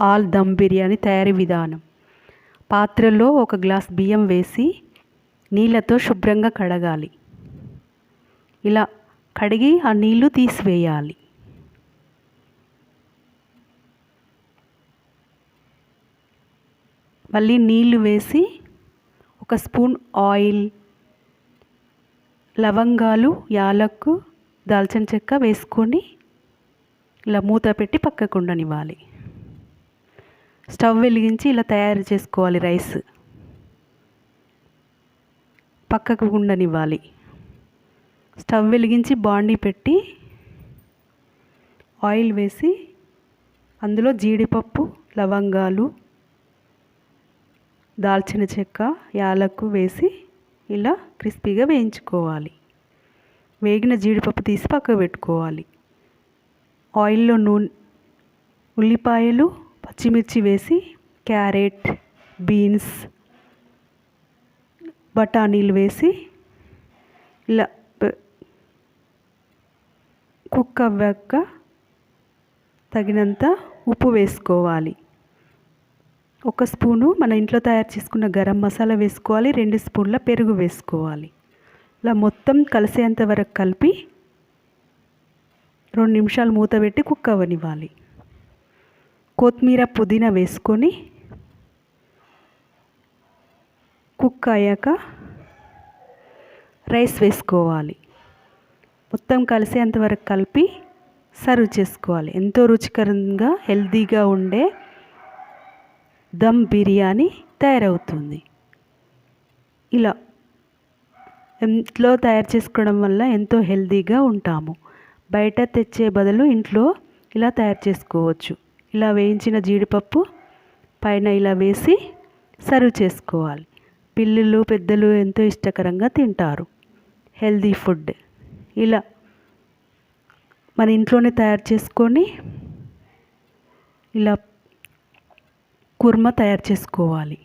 All dum biryani తయారీ విధానం. పాత్రలో ఒక గ్లాస్ బియ్యం వేసి నీళ్ళతో శుభ్రంగా కడగాలి. ఇలా కడిగి ఆ నీళ్ళు తీసివేయాలి. మళ్ళీ నీళ్ళు వేసి ఒక స్పూన్ ఆయిల్ లవంగాలు యాలకు దాల్చిన చెక్క వేసుకొని ఇలా మూత పెట్టి పక్కకు ఉండనివ్వాలి స్టవ్ వెలిగించి ఇలా తయారు చేసుకోవాలి రైస్. పక్కకు ఉండనివ్వాలి. స్టవ్ వెలిగించి బాండీ పెట్టి ఆయిల్ వేసి అందులో జీడిపప్పు లవంగాలు దాల్చిన చెక్క యాలకు వేసి ఇలా క్రిస్పీగా వేయించుకోవాలి. వేగిన జీడిపప్పు తీసి పక్కకు పెట్టుకోవాలి. ఆయిల్లో నూనె ఉల్లిపాయలు పచ్చిమిర్చి వేసి క్యారెట్ బీన్స్ బఠానీలు వేసి ఇలా కుక్ అవ్వాక తగినంత ఉప్పు వేసుకోవాలి. ఒక స్పూను మన ఇంట్లో తయారు చేసుకున్న గరం మసాలా వేసుకోవాలి రెండు స్పూన్ల పెరుగు వేసుకోవాలి. ఇలా మొత్తం కలిసేంత వరకు కలిపి రెండు నిమిషాలు మూత పెట్టి కుక్ అవ్వనివ్వాలి కొత్తిమీర పుదీనా వేసుకొని కుక్ అయ్యాక రైస్ వేసుకోవాలి. మొత్తం కలిసేంత అంతవరకు కలిపి సర్వ్ చేసుకోవాలి. ఎంతో రుచికరంగా హెల్తీగా ఉండే దమ్ బిర్యానీ తయారవుతుంది. ఇలా ఇంట్లో తయారు చేసుకోవడం వల్ల ఎంతో హెల్తీగా ఉంటాము. బయట తెచ్చే బదులు ఇంట్లో ఇలా తయారు చేసుకోవచ్చు. ఇలా వేయించిన జీడిపప్పు పైన ఇలా వేసి సర్వ్ చేసుకోవాలి. పిల్లలు పెద్దలు ఎంతో ఇష్టకరంగా తింటారు. Healthy food. ఇలా మన ఇంట్లోనే తయారు చేసుకొని ఇలా కుర్మా తయారు చేసుకోవాలి.